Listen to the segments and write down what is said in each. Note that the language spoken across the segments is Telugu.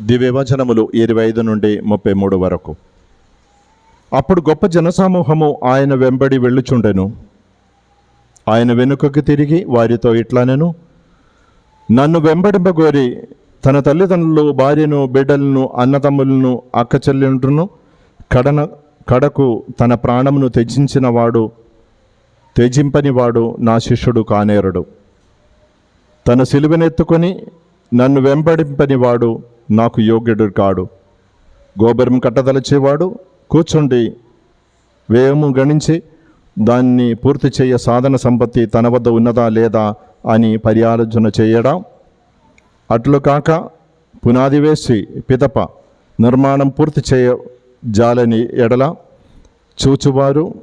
దివ్యవచనములు ఇరవై ఐదు నుండి ముప్పై మూడు వరకు. అప్పుడు గొప్ప జనసమూహము ఆయన వెంబడి వెళ్ళుచుండెను. ఆయన వెనుకకు తిరిగి వారితో ఇట్లానెను నన్ను వెంబడింపగోరి తన తల్లిదండ్రులు భార్యను బిడ్డలను అన్నతమ్ములను అక్క చెల్లెండ్రును కడన కడకు తన ప్రాణమును త్యజించిన వాడు త్యజింపనివాడు నా శిష్యుడు కానేరుడు. తన సిలువనెత్తుకొని నన్ను వెంబడింపనివాడు వాడు నాకు యోగ్యుడు కాడు. గోపురం కట్టదలచేవాడు కూర్చుండి వ్యయము గణించి దాన్ని పూర్తి చేయ సాధన సంపత్తి తన వద్ద ఉన్నదా లేదా అని పర్యాలోచన చేయడం. అట్లు కాక పునాది వేసి పితప నిర్మాణం పూర్తి చేయ జాలని ఎడల చూచువారు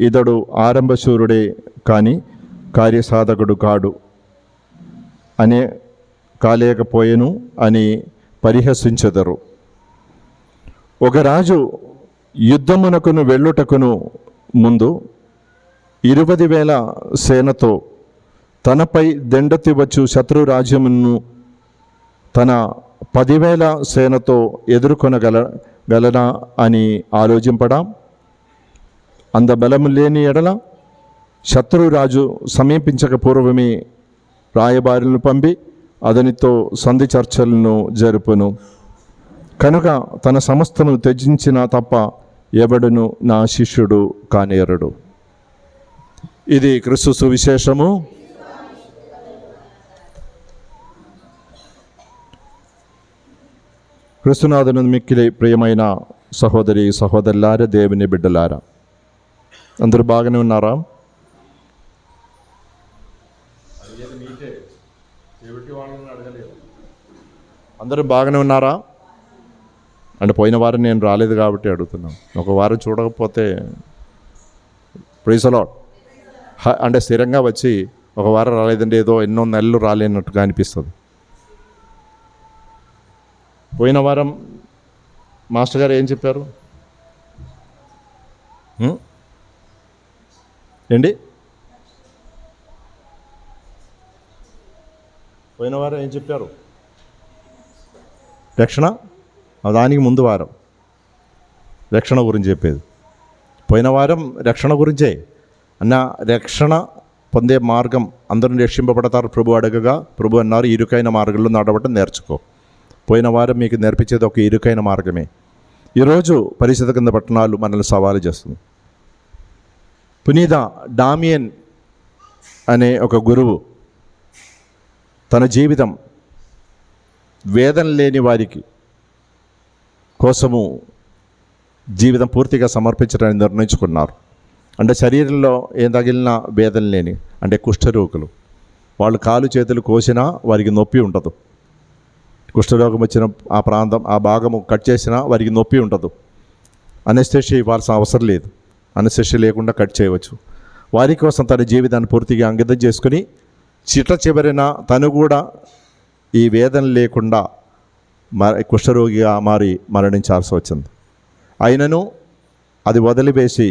ఇతడు ఆరంభశూరుడే కానీ కార్యసాధకుడు కాడు. అనే కాలేకపోయెను అని పరిహసించెదరు. ఒక రాజు యుద్ధమునకును వెళ్ళుటకును ముందు ఇరువది వేల సేనతో తనపై దెండెత్తి వచ్చు శత్రు రాజ్యమును తన పదివేల సేనతో ఎదుర్కొనగల గలనా అని ఆలోచింపడా. అంద బలము లేని ఎడల శత్రురాజు సమీపించక పూర్వమే రాయబారులను పంపి అతనితో సంధి చర్చలను జరుపును. కనుక తన సమస్తను త్యజించిన తప్ప ఎవడును నా శిష్యుడు కానేరడు. ఇది క్రిస్తు సువిశేషము. క్రిస్తునాథుని మిక్కిలి ప్రియమైన సహోదరి సహోదరులారా దేవుని బిడ్డలారా అందరూ బాగానే ఉన్నారా? అందరూ బాగానే ఉన్నారా? అంటే పోయిన వారం నేను రాలేదు కాబట్టి అడుగుతున్నాను. ఒక వారం చూడకపోతే ప్రీసలాట్ అంటే స్థిరంగా వచ్చి ఒక వారం రాలేదంటే ఏదో ఎన్నో నెలలు రాలేనట్టుగా అనిపిస్తుంది. పోయిన వారం మాస్టర్ గారు ఏం చెప్పారు? ఏంటి? పోయిన వారం ఏం చెప్పారు? రక్షణ దానికి ముందు వారం. రక్షణ గురించి చెప్పేది. పోయిన వారం రక్షణ గురించే. అన్న రక్షణ పొందే మార్గం అందరూ రక్షింపబడతారు. ప్రభు అడగగా ప్రభు అన్నారు ఇరుకైన మార్గంలో నడవటం నేర్చుకో. పోయిన వారం మీకు నేర్పించేది ఒక ఇరుకైన మార్గమే. ఈరోజు పరిశుద్ధ కింద పట్టణాలు మనల్ని సవాలు చేస్తుంది. పునీత డామియన్ అనే ఒక గురువు తన జీవితం వేదన లేని వారికి కోసము జీవితం పూర్తిగా సమర్పించడానికి నిర్ణయించుకున్నారు. అంటే శరీరంలో ఏం తగిలినా వేదన లేని అంటే కుష్ఠరోగులు. వాళ్ళు కాలు చేతులు కోసినా వారికి నొప్పి ఉండదు. కుష్ఠరోగం వచ్చిన ఆ ప్రాంతం ఆ భాగము కట్ చేసినా వారికి నొప్పి ఉండదు. అనెస్థెషియా ఇవ్వాల్సిన అవసరం లేదు. అనెస్థెషియా లేకుండా కట్ చేయవచ్చు. వారి కోసం తన జీవితాన్ని పూర్తిగా అంకితం చేసుకుని చిట్ట చివరిన తను కూడా ఈ వేదన లేకుండా మర కుష్ఠరోగిగా మారి మరణించాల్సి వచ్చింది. అయినను అది వదిలివేసి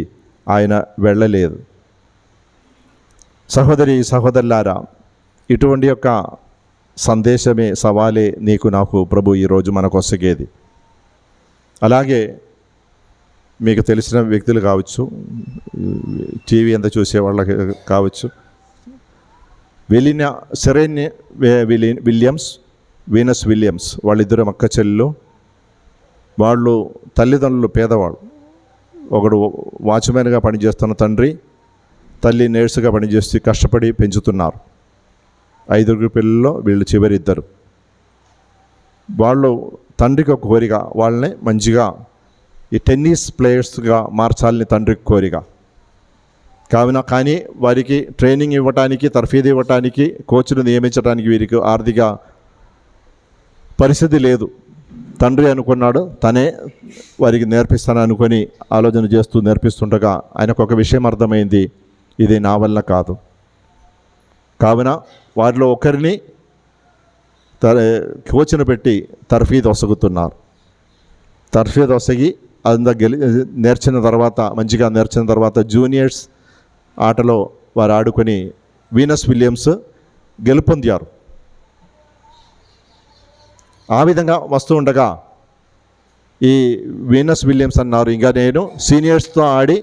ఆయన వెళ్ళలేదు. సహోదరి సహోదరులారా ఇటువంటి యొక్క సందేశమే సవాలే నీకు నాకు ప్రభు ఈరోజు మనకు వసగేది అలాగే మీకు తెలిసిన వ్యక్తులు కావచ్చు టీవీ ఎంత చూసే వాళ్ళకి కావచ్చు వెలిన సెరెన్ విలి విలియమ్స్ వీనస్ విలియమ్స్ వాళ్ళిద్దరు అక్క చెల్లెలు. వాళ్ళు తల్లిదండ్రులు పేదవాళ్ళు. ఒకడు వాచ్మెన్గా పనిచేస్తున్న తండ్రి తల్లి నేర్సుగా పనిచేసి కష్టపడి పెంచుతున్నారు. ఐదుగురు పిల్లల్లో వీళ్ళు చివరి ఇద్దరు వాళ్ళు తండ్రికి ఒక కోరిక వాళ్ళని మంచిగా ఈ టెన్నిస్ ప్లేయర్స్గా మార్చాలని తండ్రికి కోరిక. కావున కానీ వారికి ట్రైనింగ్ ఇవ్వటానికి తర్ఫీదు ఇవ్వటానికి కోచ్ను నియమించడానికి వీరికి ఆర్థిక పరిస్థితి లేదు. తండ్రి అనుకున్నాడు తనే వారికి నేర్పిస్తాను అనుకొని ఆలోచన చేస్తూ నేర్పిస్తుండగా ఆయనకు ఒక విషయం అర్థమైంది ఇది నా వల్ల కాదు. కావున వారిలో ఒకరిని త కోచ్ను పెట్టి తర్ఫీదు ఒసగుతున్నారు. తర్ఫీదు ఒసగి అంద గెలి నేర్చిన తర్వాత మంచిగా నేర్చిన తర్వాత జూనియర్స్ ఆటలో వారు ఆడుకొని వీనస్ విలియమ్స్ గెలుపొందారు. ఆ విధంగా వస్తూ ఉండగా ఈ వీనస్ విలియమ్స్ అన్నారు ఇంకా నేను సీనియర్స్తో ఆడి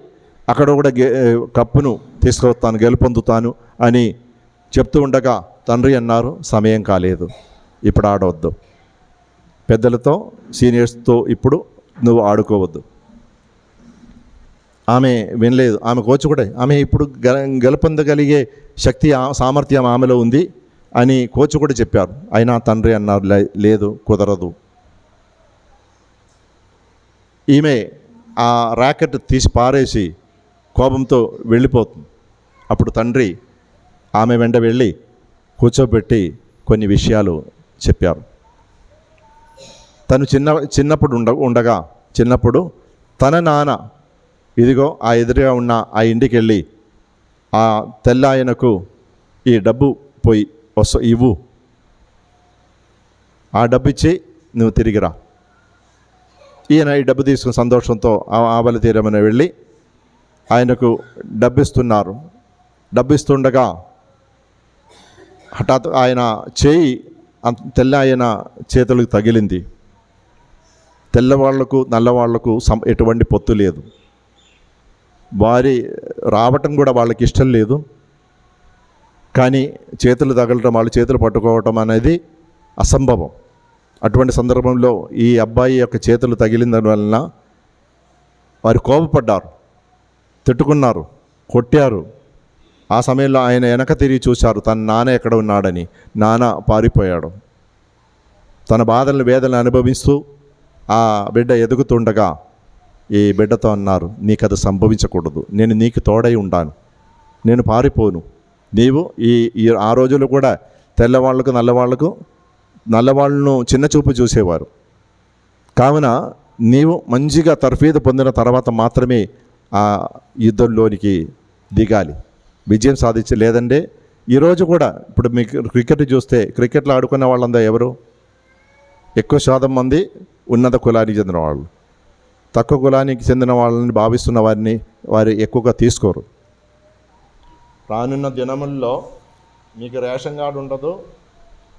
అక్కడ కూడా గె కప్పును తీసుకొస్తాను గెలుపొందుతాను అని చెప్తూ ఉండగా తండ్రి అన్నారు సమయం కాలేదు ఇప్పుడు ఆడవద్దు. పెద్దలతో సీనియర్స్తో ఇప్పుడు నువ్వు ఆడుకోవద్దు. ఆమె వినలేదు. ఆమె కోచ్ కూడా ఆమె ఇప్పుడు గె గెలుపొందగలిగే శక్తి ఆ- సామర్థ్యం ఆమెలో ఉంది అని కోచ్ కూడా చెప్పారు. అయినా తండ్రి అన్నారు "లే- లేదు కుదరదు. ఈమె ఆ ర్యాకెట్ తీసి పారేసి కోపంతో వెళ్ళిపోతుంది. అప్పుడు తండ్రి ఆమె వెంట వెళ్ళి కూర్చోబెట్టి కొన్ని విషయాలు చెప్పారు. తను చిన్న చిన్నప్పుడు ఉండ ఉండగా చిన్నప్పుడు తన నాన్న ఇదిగో ఆ ఎదురుగా ఉన్న ఆ ఇంటికి వెళ్ళి ఆ తెల్ల ఆయనకు ఈ డబ్బు పోయి వస్తు ఇవ్వు. ఆ డబ్బు ఇచ్చి నువ్వు తిరిగిరా ఈయన ఈ డబ్బు తీసుకుని సంతోషంతో ఆ ఆవలి తీరమని వెళ్ళి ఆయనకు డబ్బిస్తున్నారు. డబ్బిస్తుండగా హఠాత్ ఆయన చేయి తెల్ల ఆయన చేతులకు తగిలింది. తెల్లవాళ్ళకు నల్లవాళ్ళకు సం ఎటువంటి పొత్తు లేదు. వారి రావటం కూడా వాళ్ళకి ఇష్టం లేదు. కానీ చేతులు తగలటం వాళ్ళు చేతులు పట్టుకోవటం అనేది అసంభవం. అటువంటి సందర్భంలో ఈ అబ్బాయి యొక్క చేతులు తగిలిందని వలన వారు కోపపడ్డారు తిట్టుకున్నారు కొట్టారు. ఆ సమయంలో ఆయన వెనక తిరిగి చూశారు తన నాన్న ఎక్కడ ఉన్నాడని. నాన్న పారిపోయాడు. తన బాధలను వేదనలు అనుభవిస్తూ ఆ బిడ్డ ఎదుగుతుండగా ఈ బిడ్డతో అన్నారు నీకు అది సంభవించకూడదు. నేను నీకు తోడై ఉంటాను నేను పారిపోను. నీవు ఈ ఆ రోజుల్లో కూడా తెల్లవాళ్ళకు నల్లవాళ్ళకు నల్లవాళ్ళను చిన్న చూపు చూసేవారు. కావున నీవు మంచిగా తర్ఫీదు పొందిన తర్వాత మాత్రమే ఆ యుద్ధంలోనికి దిగాలి. విజయం సాధించి లేదంటే ఈరోజు కూడా ఇప్పుడు మీకు క్రికెట్ చూస్తే క్రికెట్లో ఆడుకునే వాళ్ళందా ఎవరు? ఎక్కువ శాతం మంది ఉన్నత కులానికి చెందిన వాళ్ళు. తక్కువ కులానికి చెందిన వాళ్ళని భావిస్తున్న వారిని వారు ఎక్కువగా తీసుకోరు. రానున్న దినముల్లో మీకు రేషన్ కార్డు ఉండదు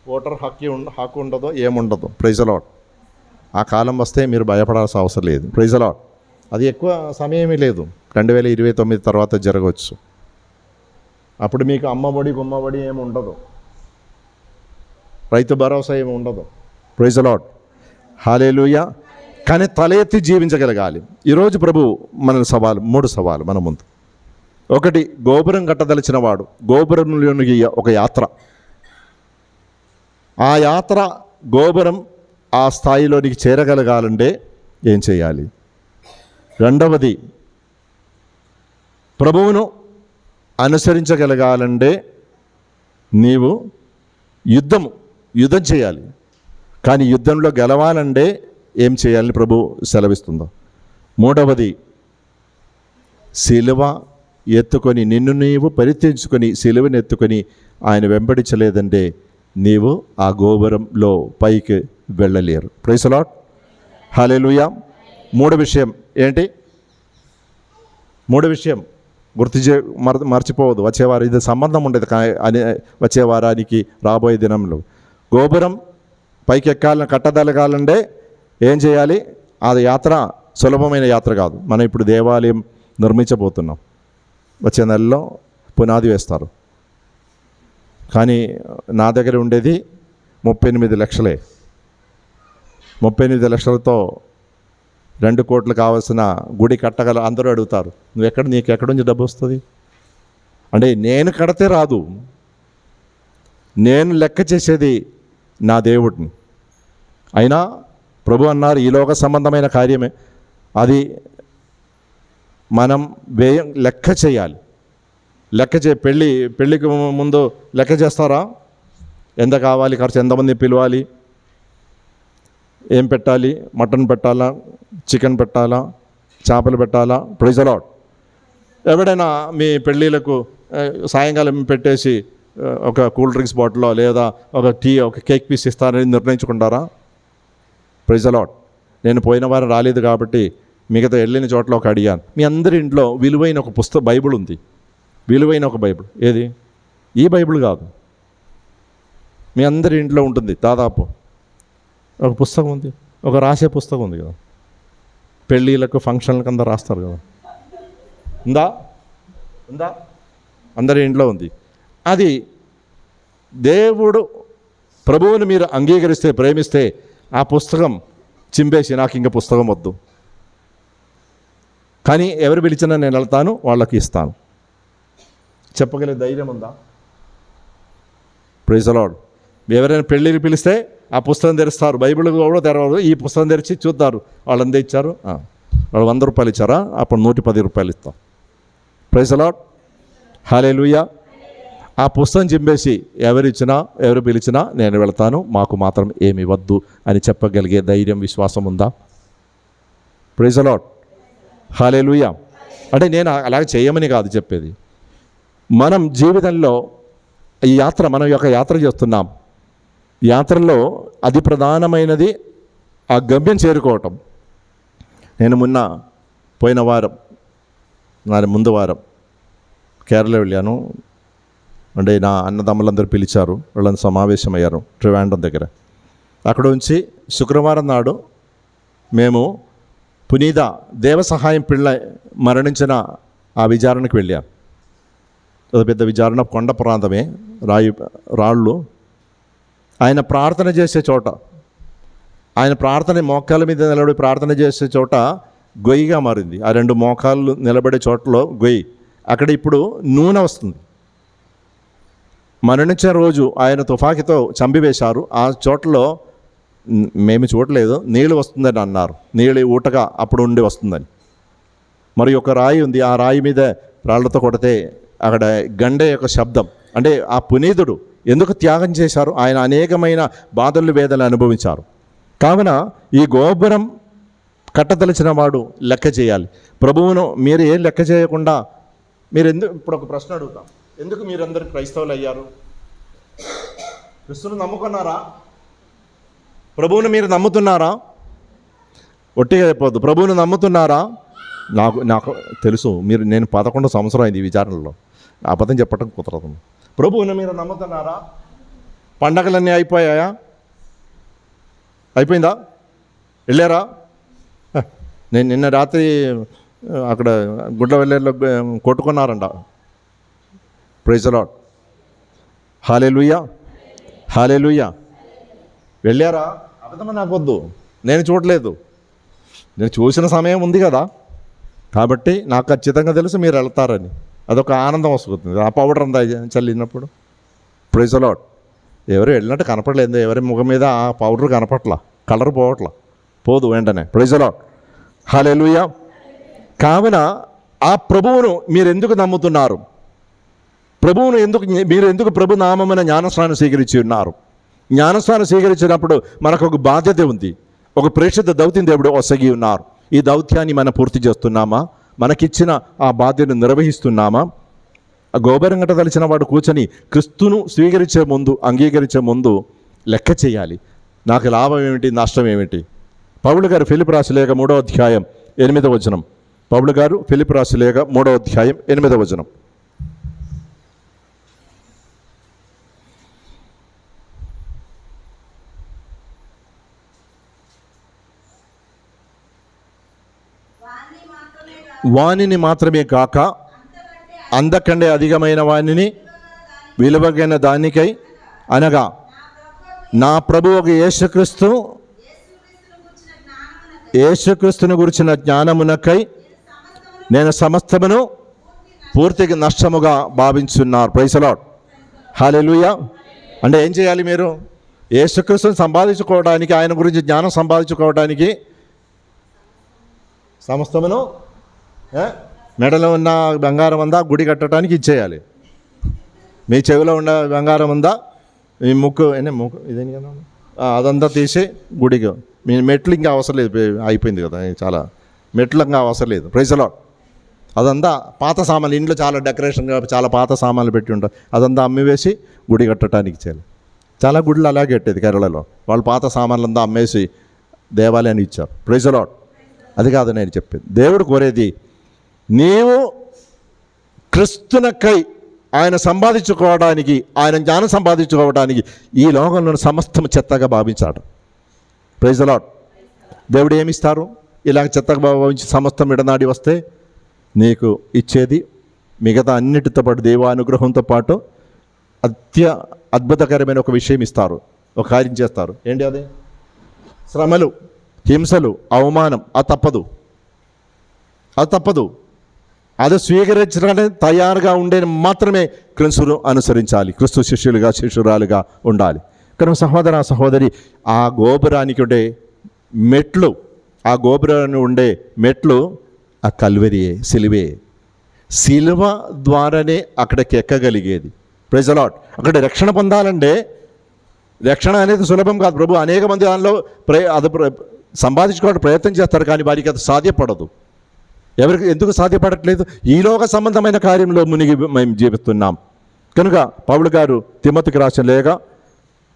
ఓటర్ హక్కు హక్కు ఉండదు ఏముండదు. ప్రైజలాట్ ఆ కాలం వస్తే మీరు భయపడాల్సిన అవసరం లేదు. ప్రైజ్ అలాట్ అది ఎక్కువ సమయమే లేదు. రెండు వేల ఇరవై తొమ్మిది తర్వాత జరగవచ్చు. అప్పుడు మీకు అమ్మఒడి గుమ్మఒడి ఏమి ఉండదు. రైతు భరోసా ఏమి ఉండదు. ప్రైజ్ హాలేలుయా కానీ తల ఎత్తి జీవించగలగాలి. ఈరోజు ప్రభు మన సవాలు మూడు సవాలు మన ముందు. ఒకటి గోపురం కట్టదలిచిన వాడు గోపురంలోనికి ఒక యాత్ర. ఆ యాత్ర గోపురం ఆ స్థాయిలోనికి చేరగలగాలంటే ఏం చేయాలి? రెండవది ప్రభువును అనుసరించగలగాలంటే నీవు యుద్ధము యుద్ధం చేయాలి. కానీ యుద్ధంలో గెలవాలంటే ఏం చేయాలని ప్రభు సెలవిస్తుందో. మూడవది శిలువ ఎత్తుకొని నిన్ను నీవు పరిత్యజించుకొని శిలువను ఎత్తుకొని ఆయన వెంబడించలేదంటే నీవు ఆ గోపురంలో పైకి వెళ్ళలేరు. ప్రైసలాట్ హాలేలుయా మూడో విషయం ఏంటి? మూడో విషయం గుర్తు చే మర మర్చిపోవద్దు. వచ్చేవారు ఇది సంబంధం ఉండేది కా- అని వచ్చే వారానికి రాబోయే దినంలో. గోపురం పైకి ఎక్కాలని కట్టదలగాలంటే ఏం చేయాలి? అది యాత్ర సులభమైన యాత్ర కాదు. మనం ఇప్పుడు దేవాలయం నిర్మించబోతున్నాం. వచ్చే నెలలో పునాది వేస్తారు. కానీ నా దగ్గర ఉండేది ముప్పై ఎనిమిది లక్షలే. ముప్పై ఎనిమిది లక్షలతో రెండు కోట్లు కావాల్సిన గుడి కట్టగల అందరూ అడుగుతారు. నువ్వు ఎక్కడ నీకు ఎక్కడి నుంచి డబ్బు వస్తుంది? అంటే నేను కడితే రాదు. నేను లెక్క చేసేది నా దేవుడిని. అయినా ప్రభు అన్నారు ఈ లోక సంబంధమైన కార్యమే. అది మనం వ్యయం లెక్క చేయాలి. లెక్క చే పెళ్ళి పెళ్ళికి ముందు లెక్క చేస్తారా? ఎంత కావాలి ఖర్చు ఎంతమంది పిలవాలి? ఏం పెట్టాలి? మటన్ పెట్టాలా? చికెన్ పెట్టాలా? చేపలు పెట్టాలా? ప్రైజ్ అలాట్ ఎవడైనా మీ పెళ్ళిళ్ళకు సాయంకాలం పెట్టేసి ఒక కూల్ డ్రింక్స్ బాటిల్లో లేదా ఒక టీ ఒక కేక్ పీస్ ఇస్తారని నిర్ణయించుకుంటారా? ప్రజలాట్ నేను పోయిన వారం రాలేదు కాబట్టి మిగతా వెళ్ళిన చోట్ల ఒక అడిగాను. మీ అందరి ఇంట్లో విలువైన ఒక పుస్తక బైబిల్ ఉంది. విలువైన ఒక బైబిల్. ఏది? ఈ బైబిల్ కాదు. మీ అందరి ఇంట్లో ఉంటుంది దాదాపు. ఒక పుస్తకం ఉంది. ఒక రాసే పుస్తకం ఉంది కదా. పెళ్ళిళ్ళకు ఫంక్షన్లకు అందరు రాస్తారు కదా. ఉందా? ఉందా? అందరి ఇంట్లో ఉంది. అది దేవుడు ప్రభువుని మీరు అంగీకరిస్తే ప్రేమిస్తే ఆ పుస్తకం చింపేసి నాకు ఇంక పుస్తకం వద్దు. కానీ ఎవరు పిలిచినా నేను వెళ్తాను వాళ్ళకి ఇస్తాను. చెప్పగలిగే ధైర్యం ఉందా? ప్రైజ్ అలాడ్ ఎవరైనా పెళ్ళికి పిలిస్తే ఆ పుస్తకం తెరుస్తారు. బైబిల్ కూడా తెరవరు. ఈ పుస్తకం తెరిచి చూద్దారు వాళ్ళు ఎంత ఇచ్చారు? వాళ్ళు వంద రూపాయలు ఇచ్చారా? అప్పుడు నూట పది రూపాయలు ఇస్తాం. ప్రైజ్ అలాడ్ హాలే ఆ పుస్తకం చింపేసి ఎవరిచ్చినా ఎవరు పిలిచినా నేను వెళ్తాను మాకు మాత్రం ఏమి వద్దు అని చెప్పగలిగే ధైర్యం విశ్వాసం ఉందా? ప్రైజ్ అలాడ్ హాలే అంటే నేను అలాగ చేయమని కాదు చెప్పేది. మనం జీవితంలో ఈ యాత్ర మనం యొక్క యాత్ర చేస్తున్నాం. యాత్రలో అతి ప్రధానమైనది ఆ గమ్యం చేరుకోవటం. నేను మొన్న పోయిన వారం నా ముందు వారం కేరళ వెళ్ళాను. అంటే నా అన్నదమ్ములందరూ పిలిచారు వాళ్ళని సమావేశమయ్యారు ట్రివాండం దగ్గర. అక్కడ ఉంచి శుక్రవారం నాడు మేము పునీత దేవ సహాయం పిళ్ళ మరణించిన ఆ విచారణకు వెళ్ళాం. అది పెద్ద విచారణ కొండ ప్రాంతమే రాయి రాళ్ళు. ఆయన ప్రార్థన చేసే చోట ఆయన ప్రార్థన మోకాల మీద నిలబడి ప్రార్థన చేసే చోట గొయ్యిగా మారింది. ఆ రెండు మోకాళ్ళు నిలబడే చోటలో గొయ్యి. అక్కడ ఇప్పుడు నూనె వస్తుంది. మరణించిన రోజు ఆయన తుఫాకితో చంపివేశారు. ఆ చోట్లలో మేము చూడలేదు. నీళ్ళు వస్తుందని అన్నారు. నీళ్ళు ఊటగా అప్పుడు ఉండి వస్తుందని. మరి ఒక రాయి ఉంది. ఆ రాయి మీద రాళ్ళతో కొడితే అక్కడ గండె యొక్క శబ్దం. అంటే ఆ పునీతుడు ఎందుకు త్యాగం చేశారు? ఆయన అనేకమైన బాధలు వేదలు అనుభవించారు. కావున ఈ గోపురం కట్టదలిచిన వాడు లెక్క చేయాలి. ప్రభువును మీరు ఏం లెక్క చేయకుండా మీరు ఎందుకు ఇప్పుడు ఒక ప్రశ్న అడుగుతాం. ఎందుకు మీరందరూ క్రైస్తవులు అయ్యారు క్రిస్తును నమ్ముకున్నారా? ప్రభువును మీరు నమ్ముతున్నారా? ఒట్టిగా చెప్పవద్దు ప్రభువును నమ్ముతున్నారా? నాకు నాకు తెలుసు. మీరు నేను పదకొండు సంవత్సరం అయింది ఈ విచారణలో. అబద్ధం చెప్పటం కుదరదు. ప్రభువును మీరు నమ్ముతున్నారా? పండగలన్నీ అయిపోయాయా? అయిపోయిందా? వెళ్ళారా? నేను నిన్న రాత్రి అక్కడ గుడ్ల వెళ్ళేలో కొట్టుకున్నారంట. ప్రైజ్ లాడ్ హాలే లూయా హాలే లూయా వెళ్ళారా? అబద్ధమా నాకు వద్దు. నేను చూడలేదు. నేను చూసిన సమయం ఉంది కదా. కాబట్టి నాకు ఖచ్చితంగా తెలుసు మీరు వెళ్తారని. అదొక ఆనందం వస్తుంది. ఆ పౌడర్ అంతా చల్లినప్పుడు. ప్రైజ్ అలాట్ ఎవరు వెళ్ళినట్టు కనపడలేదు. ఎవరి ముఖం మీద ఆ పౌడర్ కనపట్ల. కలర్ పోవట్ల. పోదు వెంటనే. ప్రైజ్ అలాట్ హాలెలుయా కావున ఆ ప్రభువును మీరు ఎందుకు నమ్ముతున్నారు? ప్రభువును ఎందుకు మీరు ఎందుకు ప్రభు నామమైన జ్ఞానస్నానం స్వీకరించి ఉన్నారు జ్ఞానస్నానం స్వీకరించినప్పుడు మనకు ఒక బాధ్యత ఉంది. ఒక ప్రేక్షిత దౌత్యం దేవుడు ఒసగి ఉన్నారు. ఈ దౌత్యాన్ని మనం పూర్తి చేస్తున్నామా? మనకిచ్చిన ఆ బాధ్యతను నిర్వహిస్తున్నామా? ఆ తలిచిన వాడు కూర్చొని క్రిస్తును స్వీకరించే ముందు అంగీకరించే ముందు లెక్క చేయాలి. నాకు లాభం ఏమిటి? నష్టం ఏమిటి? పౌలు గారు ఫిలిప్ రాశిలేక మూడో అధ్యాయం ఎనిమిదవ వచనం. పౌలు గారు ఫిలిప్ రాశిలేక మూడో అధ్యాయం ఎనిమిదవ వచనం. వాణిని మాత్రమే కాక అందకంటే అధికమైన వాణిని విలువగైన దానికై అనగా నా ప్రభు ఒక యేసుక్రీస్తు యేసుక్రీస్తుని గురించిన జ్ఞానమునకై నేను సమస్తమును పూర్తిగా నష్టముగా భావించున్నారు. ప్రైసలాడ్ హాలెలుయ అంటే ఏం చేయాలి మీరు? యేసుక్రీస్తుని సంపాదించుకోవడానికి ఆయన గురించి జ్ఞానం సంపాదించుకోవడానికి సమస్తమును మెడలో ఉన్న బంగారం అందా గుడి కట్టడానికి ఇచ్చేయాలి. మీ చెవిలో ఉన్న బంగారం ఉందా మీ ముక్కు ఏనే ముక్కు? ఇదేం కదా? అదంతా తీసి గుడికి. మీ మెట్లు ఇంకా అవసరం లేదు అయిపోయింది కదా చాలా. మెట్లు ఇంకా అవసరం లేదు ప్రైజ్లో అదంతా పాత సామాన్లు ఇంట్లో చాలా డెకరేషన్ చాలా పాత సామాన్లు పెట్టి ఉంటారు. అదంతా అమ్మివేసి గుడి కట్టడానికి ఇచ్చారు చాలా గుళ్ళు అలాగే కట్టేది కేరళలో. వాళ్ళు పాత సామాన్లంతా అమ్మేసి దేవాలయాన్ని ఇచ్చారు. ప్రైజ్లో అది కాదు నేను చెప్పేది. దేవుడు కోరేది నీవు క్రిస్తునకై ఆయన సంపాదించుకోవడానికి ఆయన జ్ఞానం సంపాదించుకోవడానికి ఈ లోకంలో సమస్తం చెత్తగా భావించాడు. ప్రైజ్ అలాడ్ దేవుడు ఏమిస్తారు? ఇలాగ చెత్తగా భావించి సమస్తం ఇడనాడి వస్తే నీకు ఇచ్చేది మిగతా అన్నిటితో పాటు దేవానుగ్రహంతో పాటు అత్య అద్భుతకరమైన ఒక విషయం ఇస్తారు. ఒక కార్యం చేస్తారు. ఏంటి అది? శ్రమలు హింసలు అవమానం అది తప్పదు. అది తప్పదు. అది స్వీకరించడానికి తయారుగా ఉండే మాత్రమే క్రిస్తును అనుసరించాలి క్రిస్తు శిష్యులుగా శిష్యురాలుగా ఉండాలి కనుక సహోదర సహోదరి ఆ గోపురానికి ఉండే మెట్లు ఆ గోపురాన్ని ఉండే మెట్లు ఆ కల్వరియే సిలువే సిలువ ద్వారానే అక్కడికి ఎక్కగలిగేది ప్రజలాట్ అక్కడ రక్షణ పొందాలంటే రక్షణ అనేది సులభం కాదు ప్రభు అనేక మంది దానిలో ప్ర అది సంపాదించుకోవడానికి ప్రయత్నం చేస్తారు కానీ వారికి అది సాధ్యపడదు ఎవరికి ఎందుకు సాధ్యపడట్లేదు? ఈలోక సంబంధమైన కార్యంలో మునిగి మేము జీవిస్తున్నాం. కనుక పౌలు గారు తిమ్మతికి రాసిన లేక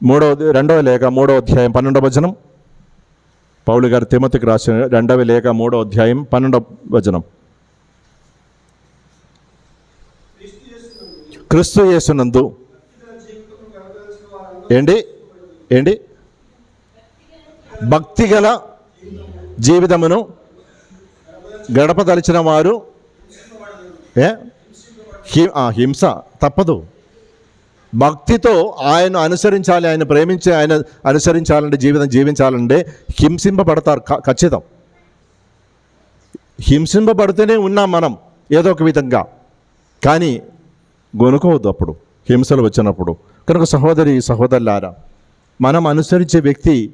మూడవ రెండవ లేక మూడవ అధ్యాయం పన్నెండవ వచనం. పౌలు గారు తిమ్మతికి రాసిన రెండవ లేక మూడవ అధ్యాయం పన్నెండవ వచనం. క్రిస్తు యేసునందు ఏంటి? ఏంటి? భక్తిగల జీవితమును గడపదలిచిన వారు ఏ? హి హింస తప్పదు. భక్తితో ఆయన అనుసరించాలి ఆయన ప్రేమించి ఆయన అనుసరించాలంటే జీవితం జీవించాలంటే హింసింపబడతారు క- ఖచ్చితం. హింసింపబడితేనే ఉన్నాం మనం ఏదో ఒక విధంగా. కానీ గొనుకోవద్దు అప్పుడు హింసలు వచ్చినప్పుడు. కనుక సహోదరి సహోదరులారా మనం అనుసరించే వ్యక్తి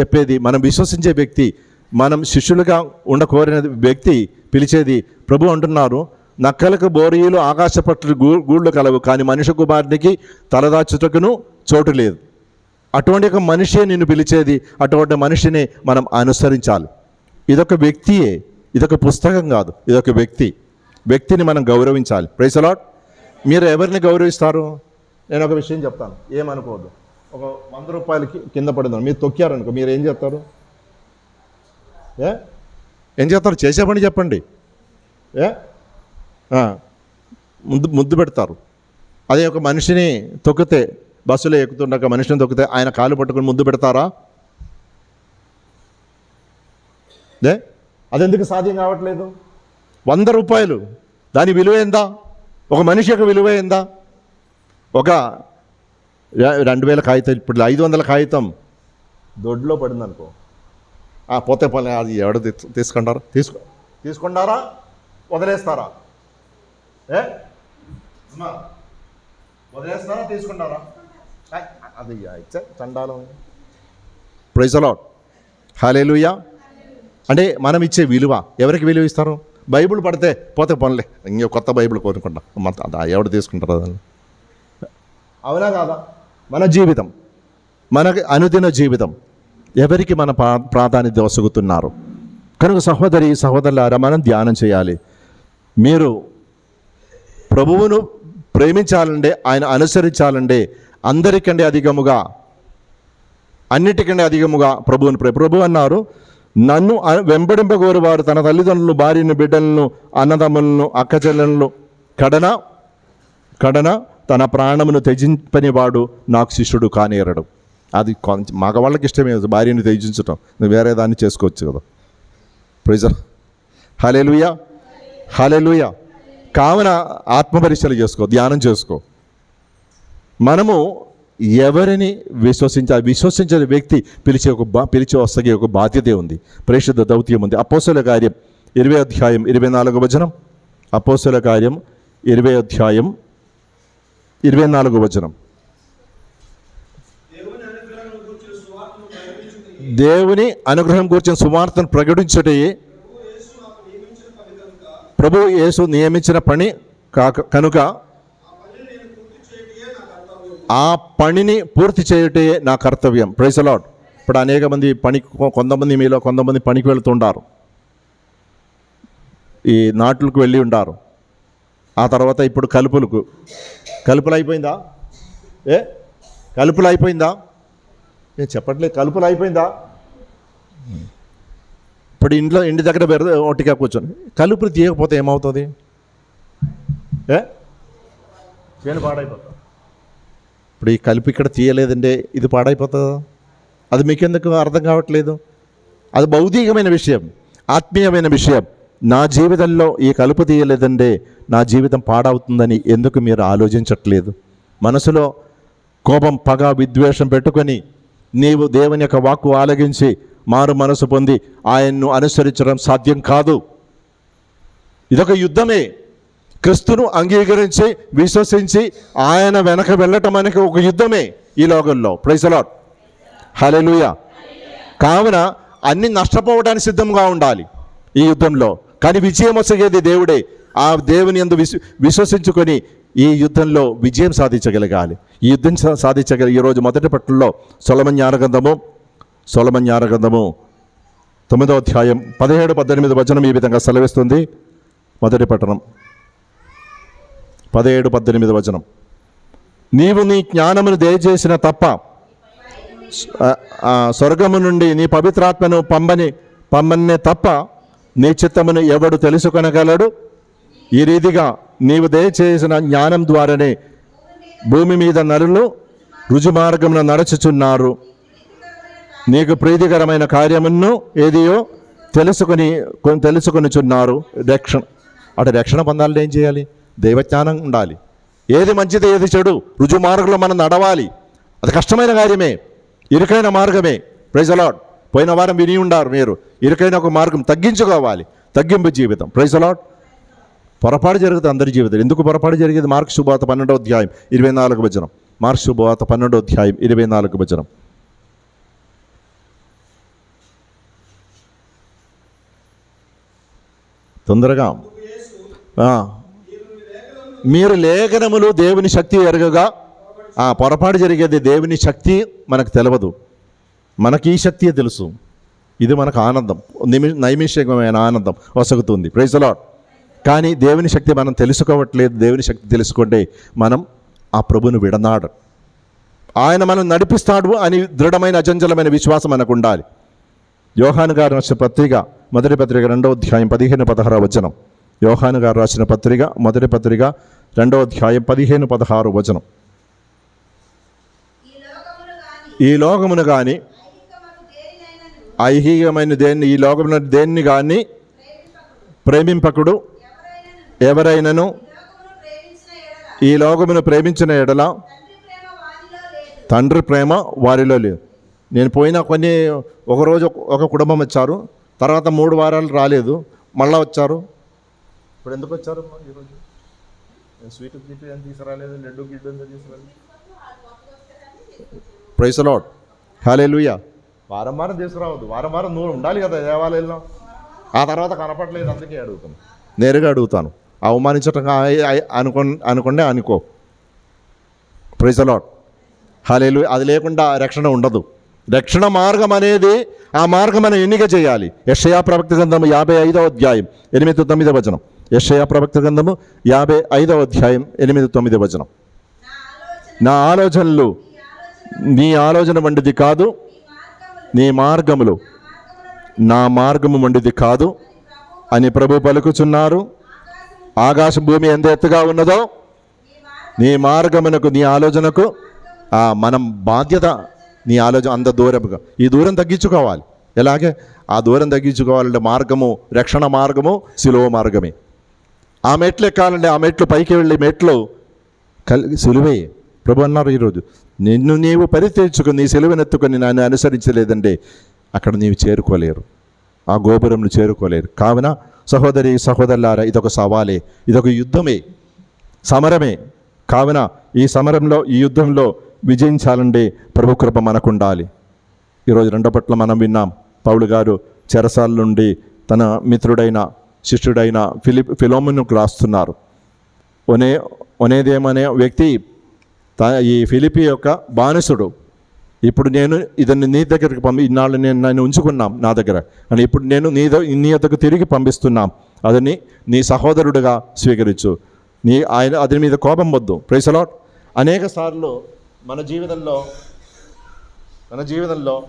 చెప్పేది మనం విశ్వసించే వ్యక్తి మనం శిష్యులుగా ఉండకోరిన వ్యక్తి పిలిచేది ప్రభు అంటున్నారు నక్కలకు బోరీలు ఆకాశపట్లు గూ గూళ్ళు కలవు కానీ మనిషి కుమారునికి తలదాచుటకును చోటు లేదు. అటువంటి ఒక మనిషే నిన్ను పిలిచేది అటువంటి మనిషిని మనం అనుసరించాలి. ఇదొక వ్యక్తియే ఇదొక పుస్తకం కాదు ఇదొక వ్యక్తి. వ్యక్తిని మనం గౌరవించాలి. ప్రైస్ అలాట్ మీరు ఎవరిని గౌరవిస్తారు? నేను ఒక విషయం చెప్తాను. ఏమనుకోవద్దు. ఒక వంద రూపాయలకి కింద పడింది మీరు తొక్కారనుకో మీరు ఏం చేస్తారు? ఏ? ఏం చేస్తారు? చేసే పని చెప్పండి. ఏ? ముద్దు ముద్దు పెడతారు. అదే ఒక మనిషిని తొక్కితే బస్సులో ఎక్కుతుండక మనిషిని తొక్కితే ఆయన కాలు పట్టుకొని ముద్దు పెడతారా? ఏ? అదెందుకు సాధ్యం కావట్లేదు? వంద రూపాయలు. దాని విలువ ఏందా? ఒక మనిషి యొక్క విలువ ఏందా? ఒక రెండు వేల కాగితం ఇప్పుడు ఐదు వందల కాగితం. దొడ్లో పడింది అనుకో ఆ, పోతే పోలే అది ఎవడు తీసుకుంటారా? తీసుకో తీసుకుంటారా? వదిలేస్తారా? ఏ? వదిలేస్తారా? తీసుకుంటారా? అది ఇచ్చే చండాలం. ప్రైజలాడ్ హాలేలుయా అంటే మనం ఇచ్చే విలువ ఎవరికి విలువ ఇస్తారు? బైబిల్ పడితే పోతే పనులే. ఇంకో కొత్త బైబిల్ కోరుకుంటాం. మన ఎవడు తీసుకుంటారు దాన్ని అవునా కాదా? మన జీవితం మనకి అనుదిన జీవితం ఎవరికి మన ప్రా ప్రాధాన్యత వసుగుతున్నారు? కనుక సహోదరి సహోదరులారా మనం ధ్యానం చేయాలి. మీరు ప్రభువును ప్రేమించాలంటే ఆయన అనుసరించాలంటే అందరికంటే అధికముగా అన్నిటికంటే అధికముగా ప్రభువుని ప్రే ప్రభు అన్నారు. నన్ను వెంబడింపగోరు వారు తన తల్లిదండ్రులను భార్యను బిడ్డలను అన్నదమ్ములను అక్కచెల్లెలను కడన కడన తన ప్రాణమును త్యజింపనివాడు నాకు శిష్యుడు కానేరడు. అది కొంచెం మగవాళ్ళకి ఇష్టమే భార్యని త్యజించటం. నువ్వు వేరే దాన్ని చేసుకోవచ్చు కదా. ప్రైజర్ హలెలుయా హలెలుయా కావున ఆత్మపరీక్షలు చేసుకో ధ్యానం చేసుకో. మనము ఎవరిని విశ్వసించాలి విశ్వసించిన వ్యక్తి పిలిచే ఒక బా పిలిచే వస్తగే ఒక బాధ్యత ఉంది. ప్రేషిత దౌత్యం ఉంది. అపోసల కార్యం ఇరవై అధ్యాయం ఇరవై నాలుగు వచనం. అపోసల కార్యం ఇరవై అధ్యాయం ఇరవై నాలుగు వచనం. దేవుని అనుగ్రహం కూర్చిన సువార్తను ప్రకటించుటే ప్రభు యేసు నియమించిన పని కాక కనుక ఆ పనిని పూర్తి చేయటే నా కర్తవ్యం. ప్రైసలాడ్ ఇప్పుడు అనేక మంది పని కొంతమంది మీలో కొంతమంది పనికి వెళ్తుంటారు. ఈ నాట్లకు వెళ్ళి ఉంటారు. ఆ తర్వాత ఇప్పుడు కలుపులకు. కలుపులు అయిపోయిందా? ఏ? కలుపులు అయిపోయిందా? నేను చెప్పట్లేదు. కలుపులు అయిపోయిందా? ఇప్పుడు ఇంట్లో ఇంటి దగ్గర పెడితే ఒట్టిగా కూర్చొని. కలుపులు తీయకపోతే ఏమవుతుంది? ఏ? చేను పాడైపోతుంది. ఇప్పుడు ఈ కలుపు ఇక్కడ తీయలేదంటే ఇది పాడైపోతుందా? అది మీకెందుకు అర్థం కావట్లేదు? అది భౌతికమైన విషయం ఆత్మీయమైన విషయం. నా జీవితంలో ఈ కలుపు తీయలేదంటే నా జీవితం పాడవుతుందని ఎందుకు మీరు ఆలోచించట్లేదు? మనసులో కోపం పగ విద్వేషం పెట్టుకొని నీవు దేవుని యొక్క వాక్కు ఆలగించి మారు మనసు పొంది ఆయన్ను అనుసరించడం సాధ్యం కాదు. ఇదొక యుద్ధమే. క్రిస్తును అంగీకరించి విశ్వసించి ఆయన వెనక వెళ్ళటం అనేది ఒక యుద్ధమే ఈ లోకంలో. ప్రైసలాట్ హలెలుయ కావున అన్ని నష్టపోవడానికి సిద్ధంగా ఉండాలి ఈ యుద్ధంలో. కానీ విజయం వసగేది దేవుడే. ఆ దేవుని ఎందు విశ్వ విశ్వసించుకొని ఈ యుద్ధంలో విజయం సాధించగలగాలి. ఈ యుద్ధం సాధించగల ఈరోజు మొదటి పట్టుల్లో సొలమన్యారగంధము సొలమన్యారగంధము తొమ్మిదో అధ్యాయం పదిహేడు పద్దెనిమిది వచనం ఈ విధంగా సెలవిస్తుంది. మొదటి పట్టణం. పదిహేడు పద్దెనిమిది వచనం. నీవు నీ జ్ఞానమును దయచేసిన తప్ప స్వర్గము నుండి నీ పవిత్రాత్మను పంబని పంబన్నే తప్ప నీ చిత్తమును ఎవడు తెలుసుకొనగలడు? ఈ రీతిగా నీవు దయచేసిన జ్ఞానం ద్వారానే భూమి మీద నరులు రుజుమార్గమున నడుచుచున్నారు. నీకు ప్రీతికరమైన కార్యమును ఏదియో తెలుసుకుని కొ- తెలుసుకొనిచున్నారు. రక్షణ అటు రక్షణ పొందాలంటే ఏం చేయాలి? దైవజ్ఞానం ఉండాలి. ఏది మంచిది ఏది చెడు రుజు మార్గంలో మనం నడవాలి. అది కష్టమైన కార్యమే ఇరుకైన మార్గమే. ప్రైజ్ అలాడ్ పోయిన వారం విని ఉండారు మీరు. ఇరుకైన ఒక మార్గం తగ్గించుకోవాలి. తగ్గింపు జీవితం. ప్రైజ్ అలాడ్ పొరపాటు జరుగుతుంది అందరి జీవితం ఎందుకు పొరపాటు జరిగేది? మార్క్ శుభాత పన్నెండో అధ్యాయం ఇరవై నాలుగు వచనం. మార్క్ శుభాత పన్నెండో అధ్యాయం ఇరవై నాలుగు వచనం. తొందరగా. ఆ. మీరు లేఖనములు దేవుని శక్తి ఎరగగా ఆ పొరపాటు జరిగేది దేవుని శక్తి మనకు తెలియదు మనకి ఈ శక్తియే తెలుసు. ఇది మనకు ఆనందం. నిమి నైమిషికమైన ఆనందం వసగుతుంది. ప్రైజ్ అలాట్ కానీ దేవుని శక్తి మనం తెలుసుకోవట్లేదు. దేవుని శక్తి తెలుసుకుంటే మనం ఆ ప్రభును విడనాడు ఆయన మనం నడిపిస్తాడు అని దృఢమైన అచంచలమైన విశ్వాసం మనకు ఉండాలి యోహాను గారు రాసిన పత్రిక మొదటి పత్రిక రెండో అధ్యాయం పదిహేను పదహారు వచనం. యోహాను గారు రాసిన పత్రిక మొదటి పత్రిక రెండో అధ్యాయం పదిహేను పదహారు వచనం. ఈ లోకమును కానీ ఐహికమైన దేన్ని ఈ లోకమున దేన్ని కానీ ప్రేమింపకుడు ఎవరైనను ప్రేమించిన ఎడల ఈ లోకమును ప్రేమించిన ఎడల తండ్రి ప్రేమ వారిలో లేదు. నేను పోయిన కొన్ని ఒకరోజు ఒక- ఒక కుటుంబం వచ్చారు. తర్వాత మూడు వారాలు రాలేదు. మళ్ళా వచ్చారు. ఇప్పుడు ఎందుకు వచ్చారు ఈరోజు స్వీట్ గిట్ ఏం తీసుకురాలేదు. లడ్డు గిడ్డు ఎంత తీసుకురాలేదు. ప్రైస్ లాడ్ హాలే వారం వారం తీసుకురావద్దు. వారం వారం నువ్వు ఉండాలి కదా దేవాలయంలో. ఆ తర్వాత కనపడలేదు. అందుకే అడుగుతాను నేరుగా అడుగుతాను. అవమానించటం అనుకో అనుకునే అనుకో. ప్రైజ్ లాడ్ హాలేలు అది లేకుండా రక్షణ ఉండదు. రక్షణ మార్గం అనేది ఆ మార్గం మనం ఎన్నిక చేయాలి. యషయా ప్రవక్త గ్రంథము యాభై ఐదవ అధ్యాయం ఎనిమిది తొమ్మిది వచనం. యషయా ప్రవక్త గ్రంథము యాభై ఐదవ అధ్యాయం ఎనిమిది తొమ్మిది వచనం. నా ఆలోచనలు నీ ఆలోచన వంటిది కాదు నీ మార్గములు నా మార్గము వంటిది కాదు అని ప్రభు పలుకుచున్నారు. ఆకాశం భూమి ఎంత ఎత్తుగా ఉన్నదో నీ మార్గమునకు నీ ఆలోచనకు ఆ, మనం బాధ్యత నీ ఆలోచన అంత దూరముగా ఈ దూరం తగ్గించుకోవాలి. ఎలాగే? ఆ దూరం తగ్గించుకోవాలంటే మార్గము రక్షణ మార్గము సులువ మార్గమే. ఆ మెట్లు ఎక్కాలంటే ఆ మెట్లు పైకి వెళ్ళే మెట్లు కల్ సులువే. ప్రభు అన్నారు ఈరోజు నిన్ను నీవు పరితెచ్చుకుని నీ సిలువనెత్తుకొని నన్ను అనుసరించలేదంటే అక్కడ నీవు చేరుకోలేరు. ఆ గోపురంను చేరుకోలేరు. కావున సహోదరి సహోదరులారా ఇదొక సవాలే ఇదొక యుద్ధమే సమరమే. కావున ఈ సమరంలో ఈ యుద్ధంలో విజయించాలంటే ప్రభు కృప మనకుండాలి. ఈరోజు రెండో పట్ల మనం విన్నాం పౌలు గారు చెరసాల నుండి తన మిత్రుడైన శిష్యుడైన ఫిలిప్ ఫిలోమును రాస్తున్నారు. ఒనే ఒనేదేమనే వ్యక్తి ఈ ఫిలిపి యొక్క బానిసుడు. ఇప్పుడు నేను ఇదని నీ దగ్గరికి పంపి ఇన్నాళ్ళు నేను నన్ను ఉంచుకున్నాం నా దగ్గర. అని ఇప్పుడు నేను నీ నీ యొద్దకు తిరిగి పంపిస్తున్నాం. అదని నీ సహోదరుడుగా స్వీకరించు. నీ ఆయన అతని మీద కోపం వద్దు. ప్రైసలాట్ అనేక సార్లు మన జీవితంలో మన జీవితంలో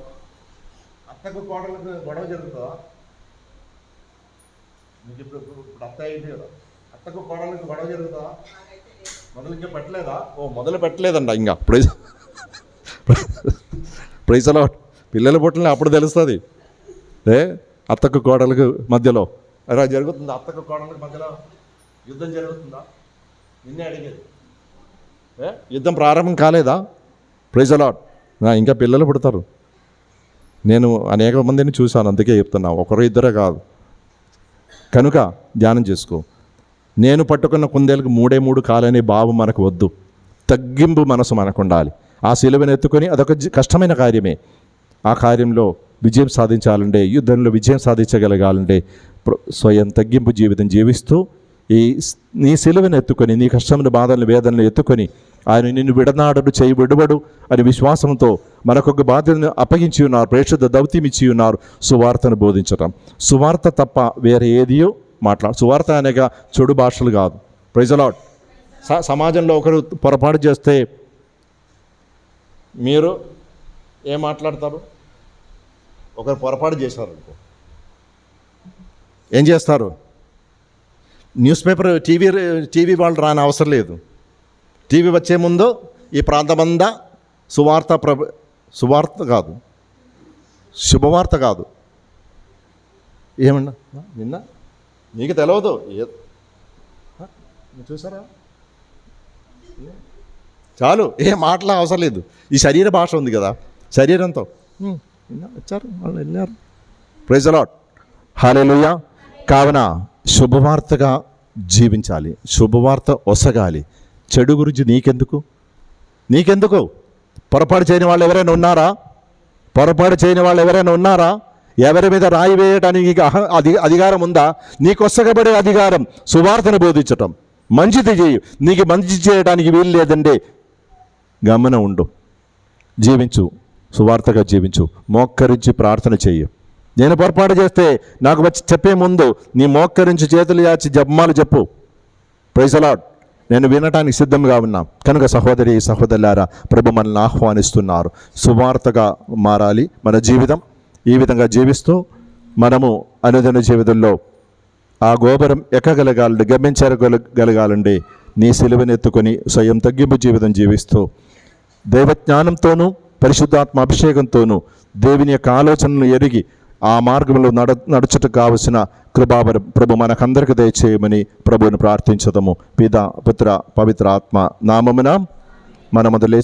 అత్తకు కోడలకు గొడవ జరుగుతుందా? మీకు ఇప్పుడు ఇప్పుడు అత్త అయింది కదా. అత్తకు కోడలకు గొడవ జరుగుతుందా? మొదలు ఇంకా పెట్టలేదా? ఓ మొదలు పెట్టలేదండి ఇంకా. ప్రైజ్ ప్రైజ్ అలాట్ పిల్లల పుట్టిన అప్పుడు తెలుస్తుంది. ఏ? అత్తకు కోడలకు మధ్యలో. అలా జరుగుతుందా? అత్తకు కోడలకు మధ్యలో యుద్ధం జరుగుతుందా? నిన్నే అడిగేది. ఏ? యుద్ధం ప్రారంభం కాలేదా? ప్రైజ్ అలాట్ ఇంకా పిల్లలు పుడతారు. నేను అనేక మందిని చూశాను అందుకే చెప్తున్నా. ఒకరు ఇద్దరే కాదు. కనుక ధ్యానం చేసుకో. నేను పట్టుకున్న కుందేలకు మూడే మూడు కాలనే భావం మనకు వద్దు. తగ్గింపు మనసు మనకు ఉండాలి ఆ శిలువను ఎత్తుకొని అదొక కష్టమైన కార్యమే. ఆ కార్యంలో విజయం సాధించాలంటే యుద్ధంలో విజయం సాధించగలగాలంటే స్వయం తగ్గింపు జీవితం జీవిస్తూ ఈ నీ సిలువను ఎత్తుకొని నీ కష్టమైన బాధలను వేదనలు ఎత్తుకొని ఆయన నిన్ను విడనాడడు చేయి విడుబడు అని విశ్వాసంతో మనకొక బాధ్యతను అప్పగించి ఉన్నారు ప్రేక్షత దౌత్యం ఇచ్చి ఉన్నారు. సువార్తను బోధించటం. సువార్త తప్ప వేరే ఏదియో మాట్లాడు సువార్త అనేక చెడు భాషలు కాదు. ప్రైజలాడ్ స సమాజంలో ఒకరు పొరపాటు చేస్తే మీరు ఏం మాట్లాడతారు? ఒకరు పొరపాటు చేశారు అనుకో ఏం చేస్తారు? న్యూస్ పేపర్ టీవీ టీవీ వాళ్ళు రాని అవసరం లేదు. టీవీ వచ్చే ముందు ఈ ప్రాంతమంతా సువార్త ప్రభ సువార్త కాదు. శుభవార్త కాదు. ఏమన్నా నిన్న? నీకు తెలియదు ఏ చూసారా? చాలు ఏ మాటలు అవసరం లేదు. ఈ శరీర భాష ఉంది కదా శరీరంతో. "ఉమ్, నిన్న వచ్చారు వాళ్ళు వెళ్ళారు. ప్రైజ్ అలాట్ హాలేలుయ్య కావున శుభవార్తగా జీవించాలి శుభవార్త ఒసగాలి. చెడు గురించి నీకెందుకు? నీకెందుకు? పొరపాటు చేయని వాళ్ళు ఎవరైనా ఉన్నారా? పొరపాటు చేయని వాళ్ళు ఎవరైనా ఉన్నారా? ఎవరి మీద రాయి వేయడానికి అధి అధికారం ఉందా? నీకు ఒసగబడే అధికారం సువార్తను బోధించటం. మంచిది చేయు నీకు మంచి చేయడానికి వీలు లేదంటే గమనం ఉండు. జీవించు. సువార్తగా జీవించు. మోక్కరించి ప్రార్థన చెయ్యి. నేను పొరపాటు చేస్తే నాకు వచ్చి చెప్పే ముందు నీ మోక్కరించి చేతులు యాచి జపమాలు చెప్పు ప్రైజలాడ్ నేను వినటానికి సిద్ధంగా ఉన్నా. కనుక సహోదరి సహోదరులారా ప్రభు మనల్ని ఆహ్వానిస్తున్నారు. సువార్తగా మారాలి. మన జీవితం ఈ విధంగా జీవిస్తూ మనము అనుదిన జీవితంలో ఆ గోపురం ఎక్కగలగాలంటే గమనించగలగాలండి. నీ సిలువనెత్తుకొని స్వయం తగ్గింపు జీవితం జీవిస్తూ దైవజ్ఞానంతోనూ పరిశుద్ధాత్మ అభిషేకంతోనూ దేవుని యొక్క ఆలోచనను ఎరిగి ఆ మార్గంలో నడ నడుచుటకు కావలసిన కృపావరం ప్రభు మనకందరికి దయచేయమని ప్రభువును ప్రార్థించదము. పిత పుత్ర పవిత్ర ఆత్మ నామమున మన మొదలే